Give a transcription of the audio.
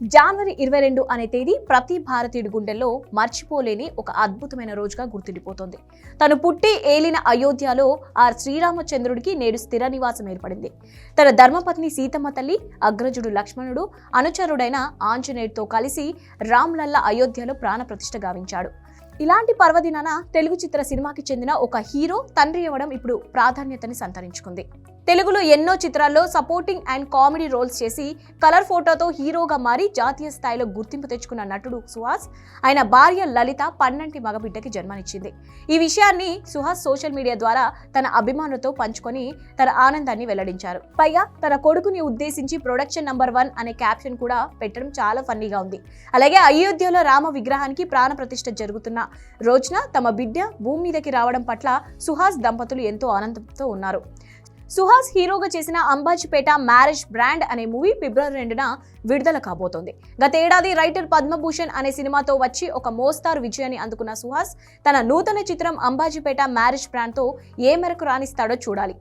జనవరి ఇరవై రెండు అనే తేదీ ప్రతి భారతీయుడి గుండెల్లో మర్చిపోలేని ఒక అద్భుతమైన రోజుగా గుర్తుండిపోతుంది. తను పుట్టి ఏలిన అయోధ్యలో ఆ శ్రీరామచంద్రుడికి నేడు స్థిర నివాసం ఏర్పడింది. తన ధర్మపత్ని సీతమ్మ తల్లి అగ్రజుడు లక్ష్మణుడు అనుచరుడైన ఆంజనేయుడితో కలిసి రామ్లల్ల అయోధ్యలో ప్రాణప్రతిష్ఠ గావించాడు. ఇలాంటి పర్వదినాన తెలుగు చిత్ర సినిమాకి చెందిన ఒక హీరో తండ్రి ఇవ్వడం ఇప్పుడు ప్రాధాన్యతని సంతరించుకుంది. తెలుగులో ఎన్నో చిత్రాల్లో సపోర్టింగ్ అండ్ కామెడీ రోల్స్ చేసి కలర్ ఫోటోతో హీరోగా మారి జాతీయ స్థాయిలో గుర్తింపు తెచ్చుకున్న నటుడు సుహాస్ ఆయన భార్య లలిత పన్నంటి మగబిడ్డకి జన్మనిచ్చింది. ఈ విషయాన్ని సుహాస్ సోషల్ మీడియా ద్వారా తన అభిమానులతో పంచుకొని తన ఆనందాన్ని వెల్లడించారు. పైగా తన కొడుకుని ఉద్దేశించి ప్రొడక్షన్ నంబర్ వన్ అనే క్యాప్షన్ కూడా పెట్టడం చాలా ఫన్నీగా ఉంది. అలాగే అయోధ్యలో రామ విగ్రహానికి ప్రాణ ప్రతిష్ఠ జరుగుతున్న రోజున తమ బిడ్డ భూమి మీదకి రావడం పట్ల సుహాస్ దంపతులు ఎంతో ఆనందంతో ఉన్నారు. సుహాస్ హీరోగా చేసిన అంబాజీపేట మ్యారేజ్ బ్రాండ్ అనే మూవీ ఫిబ్రవరి రెండున విడుదల కాబోతోంది. గతేడాది రైటర్ పద్మభూషణ్ అనే సినిమాతో వచ్చి ఒక మోస్తారు విజయాన్ని అందుకున్న సుహాస్ తన నూతన చిత్రం అంబాజీపేట మ్యారేజ్ బ్రాండ్తో ఏ మేరకు రాణిస్తాడో చూడాలి.